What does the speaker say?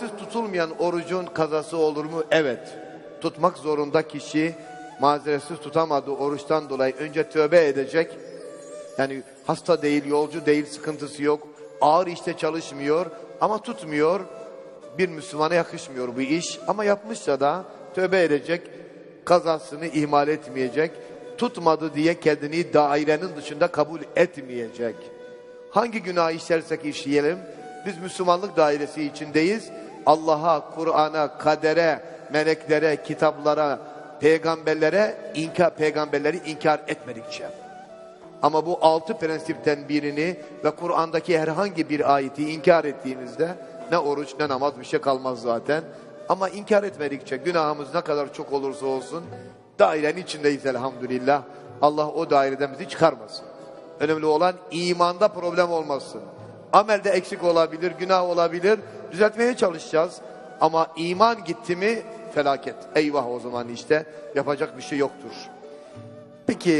Mazeretsiz tutulmayan orucun kazası olur mu? Evet. Tutmak zorunda kişi mazeretsiz tutamadığı oruçtan dolayı önce tövbe edecek. Yani hasta değil, yolcu değil, sıkıntısı yok. Ağır işte çalışmıyor ama tutmuyor. Bir Müslümana yakışmıyor bu iş ama yapmışsa da tövbe edecek. Kazasını ihmal etmeyecek. Tutmadı diye kendini dairenin dışında kabul etmeyecek. Hangi günah işlersek işleyelim biz Müslümanlık dairesi içindeyiz. Allah'a, Kur'an'a, kadere, meleklere, kitaplara, peygamberlere inkar peygamberleri inkar etmedikçe. Ama bu altı prensipten birini ve Kur'an'daki herhangi bir ayeti inkar ettiğimizde ne oruç ne namaz bir şey kalmaz zaten. Ama inkar etmedikçe günahımız ne kadar çok olursa olsun dairenin içindeyiz elhamdülillah. Allah o daireden bizi çıkarmasın. Önemli olan imanda problem olmasın. Amelde eksik olabilir, günah olabilir. Düzeltmeye çalışacağız. Ama iman gitti mi felaket. Eyvah o zaman işte yapacak bir şey yoktur. Peki